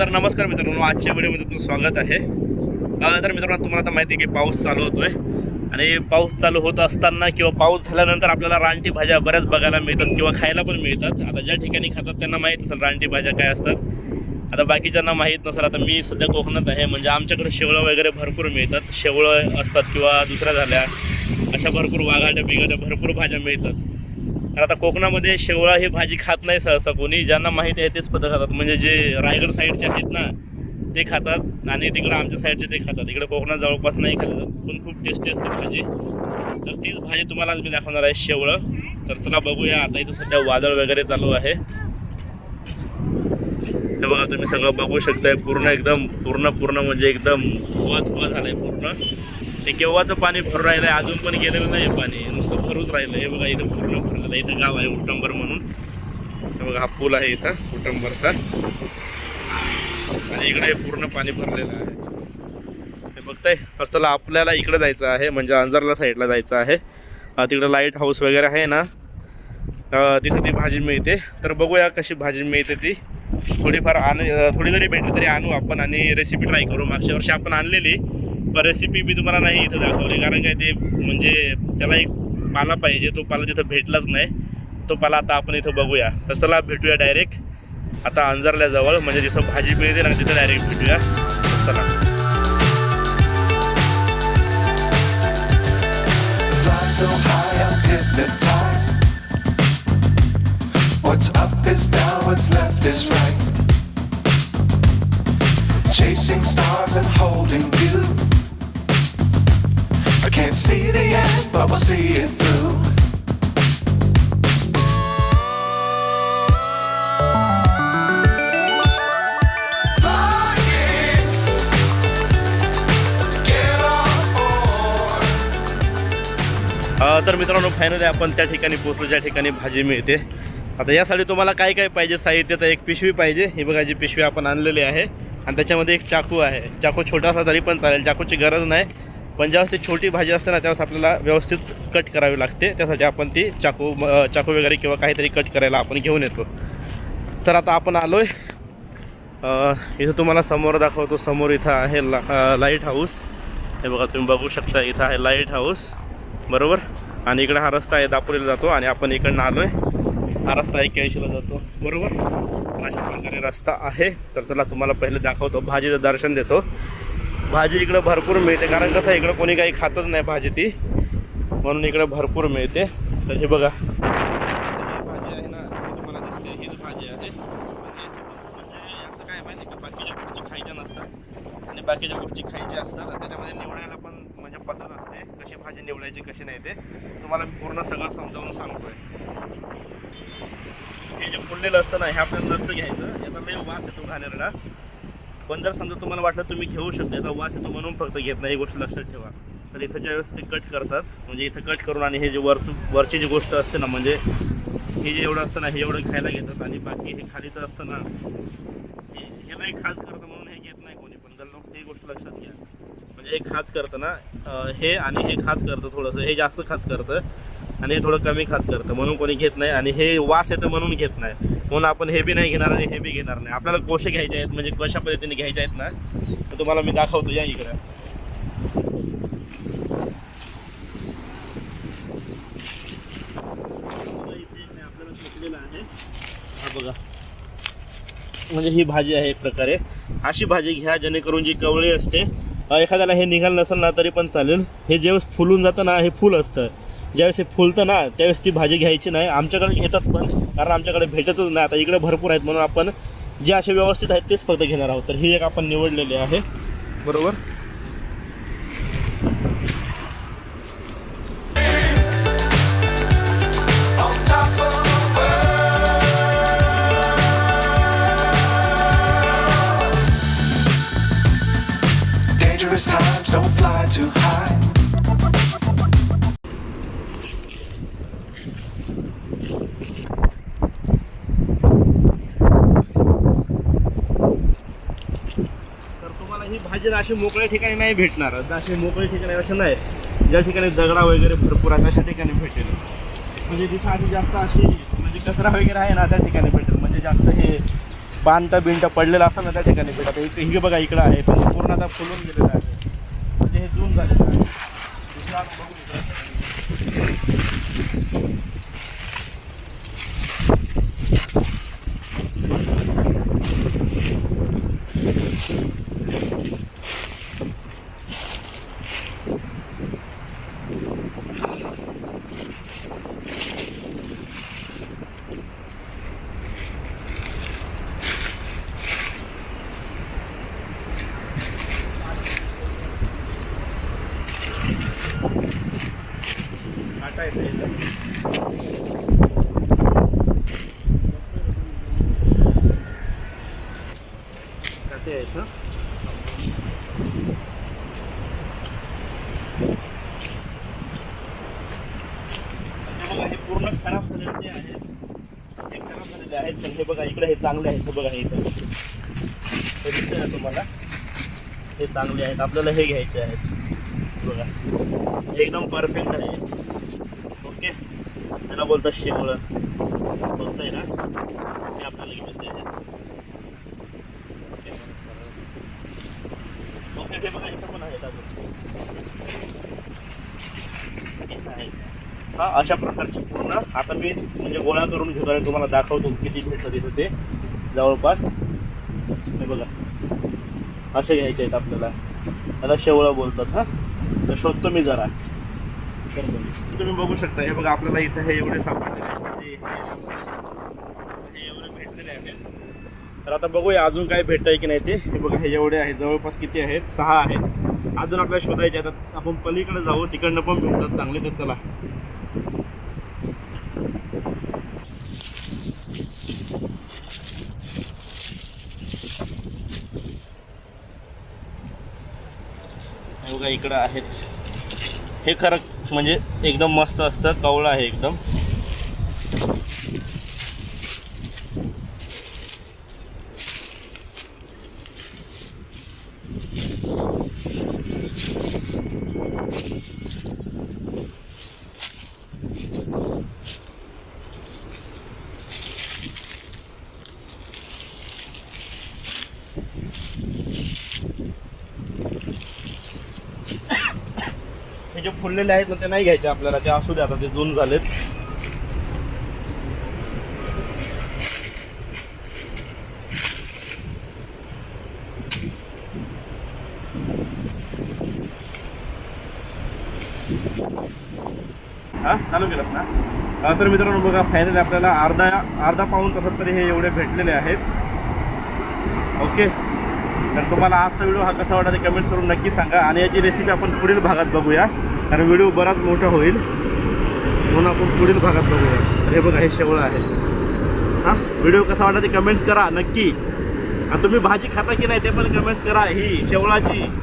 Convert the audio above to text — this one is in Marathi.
तर नमस्कार मित्रांनो आजच्या व्हिडिओमध्ये तुमचं स्वागत आहे. तर मित्रांनो तुम्हाला आता माहिती आहे की पाऊस चालू होतोय. आणि पाऊस चालू होत असताना किंवा पाऊस झाल्यानंतर आपल्याला रानटी भाज्या बऱ्याच बघायला मिळतात किंवा खायला पण मिळतात. आता ज्या ठिकाणी खातात त्यांना माहीत असेल रानटी भाज्या काय असतात. आता बाकीच्यांना माहीत नसेल आता मी सध्या कोकणात आहे. म्हणजे आमच्याकडे शेवळं वगैरे भरपूर मिळतात. शेवळं असतात किंवा दुसऱ्या झाल्या अशा भरपूर वाघाट्या बिघाट्या भरपूर भाज्या मिळतात. तर आता कोकणामध्ये शेवळा ही भाजी खात नाही सहसा कोणी. ज्यांना माहिती आहे तेच पदार्थ खातात. म्हणजे जे रायगड साईडचे आहेत ना ते खातात. आणि तिकडं आमच्या साईडचे ते खातात. इकडे कोकणात जवळपास नाही खातात पण खूप टेस्टी असते भाजी. तर तीच भाजी तुम्हाला आज मी दाखवणार आहे शेवळं. तर चला बघूया. आता इथं सध्या वादळ वगैरे चालू आहे. हे बघा तुम्ही सगळं बघू शकताय. पूर्ण एकदम पूर्ण पूर्ण म्हणजे एकदम धुवा धुवा झालाय पूर्ण. ते केव्हाचं पाणी भरून राहिलं आहे अजून पण गेलेलं नाही पाणी. नुसतं भरूच राहिलं हे बघा इथं पूर्ण भरलेलं इथं गाव आहे उटंबर म्हणून. हे बघा हा पूल आहे इथं उटंबरचा. आणि इकडे पूर्ण पाणी भरलेलं आहे. हे बघताय तर चला आपल्याला इकडे जायचं आहे म्हणजे अंजरला साईडला जायचं आहे. तिकडं लाइट हाऊस वगैरे आहे ना तिथे ती भाजी मिळते. तर बघूया कशी भाजी मिळते ती. थोडीफार आण थोडी जरी भेटली तरी आणू आपण आणि रेसिपी ट्राय करू. मागच्या वर्षी आपण आणलेली. रेसिपी मी तुम्हाला नाही इथं दाखवली. कारण काय ते म्हणजे त्याला एक पाला पाहिजे. तो पाला तिथं भेटलाच नाही. तो पाला आता आपण इथं बघूया. तर चला भेटूया डायरेक्ट आता अंजरल्या जवळ म्हणजे जिथं भाजी मिळते ना तिथं डायरेक्ट भेटूया. चला. So high, I'm hypnotized. What's up is down, what's left is right. Chasing stars and holding you. Can't see the end, but we'll see it through. अ, तर मित्रांनो फायनली आपण त्या ठिकाणी पोहोचलो ज्या ठिकाणी भाजी मिळते. आता यासाठी तुम्हाला काय काय पाहिजे? साहित्य तर एक पिशवी पाहिजे. ही बघा जी पिशवी आपण आणलेली आहे. आणि त्याच्यामध्ये एक चाकू आहे. चाकू छोटासा तरी पण चालेल. चाकूची गरज नाही. पण ज्यावेळेस ती छोटी भाजी असते ना त्यावेळेस आपल्याला व्यवस्थित कट करावी लागते. त्यासाठी आपण ती चाकू चाकू वगैरे किंवा काहीतरी कट करायला आपण घेऊन येतो. तर आता आपण आलो आहे इथं तुम्हाला समोर दाखवतो. समोर इथं आहे ला लाइट हाऊस हे बघा तुम्ही बघू शकता इथं आहे लाइट हाऊस बरोबर? आणि इकडे हा रस्ता आहे दापोलीला जातो आणि आपण इकडनं आलो आहे हा रस्ता एक्क्याऐंशीला जातो. बरोबर? अशा प्रकारे रस्ता आहे. तर चला तुम्हाला पहिले दाखवतो. भाजीचं दर्शन देतो. भाजी इकडं भरपूर मिळते कारण कसं इकडं कोणी काही खातच नाही भाजी ती. म्हणून इकडं भरपूर मिळते. तर हे बघा. भाजी आहे ना तुम्हाला दिसते हीच भाजी आहे. याचं काय माहिती का बाकीच्या गोष्टी खायच्या नसतात. आणि बाकीच्या गोष्टी खायच्या असतात त्याच्यामध्ये निवडायला पण म्हणजे पद्धत असते कशी भाजी निवडायची कशी नाही ते. तुम्हाला मी पूर्ण सगळं समजावून सांगतोय. हे जे फुललेलं असतं ना हे आपल्याला नसतं घ्यायचं. याचा लय वास येतो घाणेरडा. पण जर समजा तुम्हाला वाटलं तुम्ही घेऊ शकता याचा वास येतो म्हणून फक्त घेत नाही ही गोष्ट लक्षात ठेवा. तर इथं ज्यावेळेस ते कट करतात म्हणजे इथं कट करून आणि हे जे वर वरची जी गोष्ट असते ना म्हणजे हे जे एवढं असतं ना हे एवढं खायला घेतात आणि बाकी हे खालीचं असतं ना हे ह्याला एक खास करतं म्हणून हे घेत नाही कोणी पण जर लोक ही गोष्ट लक्षात घ्या. म्हणजे हे खास करतं ना हे आणि हे खास करतं थोडंसं हे जास्त खास करतं आणि हे थोडं कमी खास करतं म्हणून कोणी घेत नाही आणि हे वास येतं म्हणून घेत नाही. म्हणून आपण हे बी नाही घेणार आणि हे बी घेणार नाही. आपल्याला कोशे घ्यायचे आहेत म्हणजे कशा पद्धतीने घ्यायचे आहेत ना तर तुम्हाला मी दाखवतो या इकडं. आपल्याला आहे हा बघा. म्हणजे ही भाजी आहे एक प्रकारे. अशी भाजी घ्या जेणेकरून जी कवळी असते एखाद्याला हे निघालं नसेल ना तरी पण चालेल. हे ज्यावेळेस फुलून जातं ना हे फुल असतं. ज्यावेळेस हे फुलतं ना त्यावेळेस ती भाजी घ्यायची नाही. आमच्याकडे येतात पण कारण आमच्याकडे भेटतच नाही. आता इकडे भरपूर आहेत म्हणून आपण जे असे व्यवस्थित आहेत तेच फक्त घेणार आहोत. तर ही एक आपण निवडलेली आहे. बरोबर? Times, don't fly too high. असे अशी मोकळ्या ठिकाणी नाही भेटणार. अशी मोकळ्या ठिकाणी असं नाही. ज्या ठिकाणी दगडा वगैरे भरपूर आहे अशा ठिकाणी भेटेल. म्हणजे तिथं आधी जास्त अशी म्हणजे कचरा वगैरे आहे ना त्या ठिकाणी भेटेल. म्हणजे जास्त हे बांधता बिंटा पडलेला असं ना त्या ठिकाणी भेटत इकडे हे बघा इकडं आहे पण पूर्ण आता फुलून गेलेलं आहे. म्हणजे हे जून झालेलं आहे. दुसरा बघू इकडं. काटा आहेत हं. बघा, हे पूर्ण खराब झालेले आहेत हे खराब झालेले आहेत पण हे बघा इकडे हे चांगले आहेत हे बघा हे इथं हे दिसतंय ना तुम्हाला हे चांगले आहेत आपल्याला हे घ्यायचे आहेत बघा हे एकदम परफेक्ट आहे बोलतात शेवळं बोलतंय ना? हे आपल्याला घ्यायचे आहे ओके, सरळ. बघा इथं पण आहेत अजून. इथं आहे. हा अशा प्रकारचे पूर्ण. आता मी म्हणजे गोळा करून घेतो आणि तुम्हाला दाखवतो किती भेटतं तिथं ते. जवळपास. हे बघा. असे घ्यायचे आहेत आपल्याला. त्याला शेवळं बोलतात हां. तर शोधतो मी जरा. तुम्ही बघू शकता हे बघा आपल्याला इथं हे एवढे सापडलेले आहेत हे- एवढे भेटलेले आहेत. तर आता बघूया अजून काय भेटतंय की नाही ते. हे बघा हे एवढे आहेत. जवळपास किती आहेत? सहा आहेत. अजून आपल्याला शोधायचे आहेत. आता आपण पलीकडे जाऊ तिकडनं पण भेटतात चांगले तर चला. हे बघा इकडं आहेत. हे खरं म्हणजे एकदम मस्त असतं कवळं आहे एकदम. हे जे फुललेले आहेत ना ते नाही घ्यायचे आपल्याला ते असू दे आता ते जून झालेत. हा चालू केलं ना? तर मित्रांनो बघा फायनली आपल्याला अर्धा अर्धा पाऊन तसं तरी हे एवढे भेटलेले आहेत. ओके तर तुम्हाला आजचा व्हिडिओ हा कसा वाटला ते कमेंट्स करून नक्की सांगा आणि याची रेसिपी आपण पुढील भागात बघूया. कारण व्हिडिओ बराच मोठा होईल. म्हणून आपण पुढील भागात बघूया. हे बघा हे शेवळं आहे. हां? व्हिडिओ कसा वाटला ते कमेंट्स करा नक्की. आणि तुम्ही भाजी खाता की नाही ते पण कमेंट्स करा ही शेवळाची.